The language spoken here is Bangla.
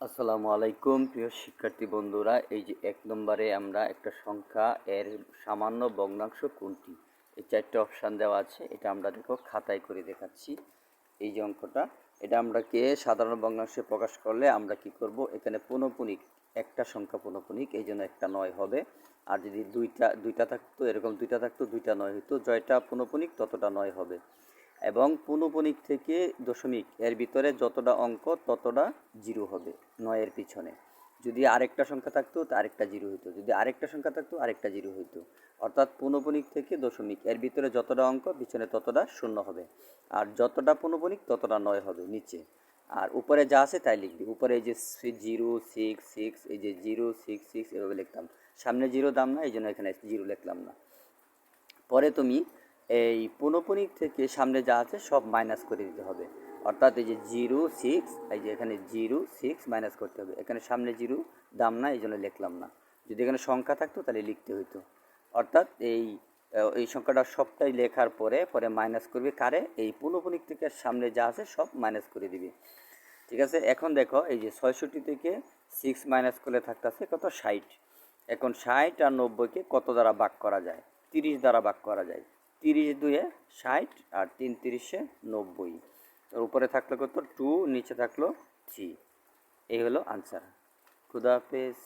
আসসালামু আলাইকুম, প্রিয় শিক্ষার্থী বন্ধুরা। এই যে এক নম্বরে আমরা একটা সংখ্যা, এর সামান্য ভগ্নাংশ কোনটি? এই চারটে অপশান দেওয়া আছে, এটা আমরা দেখো, খাতায় করে দেখাচ্ছি। এই যে অঙ্কটা, এটা আমরা কে সাধারণ ভগ্নাংশে প্রকাশ করলে আমরা কি করব? এখানে পৌনপুনিক, একটা সংখ্যা পৌনপুনিক, এই জন্য একটা নয় হবে। আর যদি দুইটা দুইটা থাকতো, এরকম দুইটা থাকতো, দুইটা নয় হতো জয়টা পৌনপুনিক ততটা নয় হবে। এবং পৌনপুনিক থেকে দশমিক, এর ভিতরে যতটা অঙ্ক ততটা জিরো হবে নয়ের পিছনে। যদি আরেকটা সংখ্যা থাকতো, তা আরেকটা জিরো হইতো। যদি আরেকটা সংখ্যা থাকতো, আরেকটা জিরো হইতো। অর্থাৎ পৌনপুনিক থেকে দশমিক, এর ভিতরে যতটা অঙ্ক, পিছনে ততটা শূন্য হবে। আর যতটা পৌনপুনিক, ততটা নয় হবে নিচে। আর উপরে যা আছে, তাই লিখবি। উপরে এই যে জিরো, সিক্স সিক্স, এই যে জিরো, সিক্স সিক্স, এভাবে লিখতাম। সামনে জিরো দাম না এই জন্য এখানে জিরো লিখলাম না। পরে তুমি এই পৌনপুনিক থেকে সামনে যা আছে সব মাইনাস করে দিতে হবে। অর্থাৎ এই যে জিরো সিক্স এই যে এখানে জিরো সিক্স মাইনাস করতে হবে। এখানে সামনে জিরো দাম না, এই জন্য লিখলাম না। যদি এখানে সংখ্যা থাকতো, তাহলে লিখতে হইতো। অর্থাৎ এই এই সংখ্যাটা সবটাই লেখার পরে পরে মাইনাস করবে কারে? এই পৌনপুনিক থেকে সামনে যা আছে, সব মাইনাস করে দিবে। ঠিক আছে? এখন দেখো, এই যে ছয়ষট্টি থেকে সিক্স মাইনাস করলে থাকতেছে কত? ষাট। এখন ষাট আর নব্বইকে কত দ্বারা ভাগ করা যায়? তিরিশ দ্বারা ভাগ করা যায়। তিরিশ দুয়ে ষাট আর তিন তিরিশে নব্বই। তোর উপরে থাকল কত? টু নিচে থাকল থ্রি এই হলো আনসার খুদাফেজ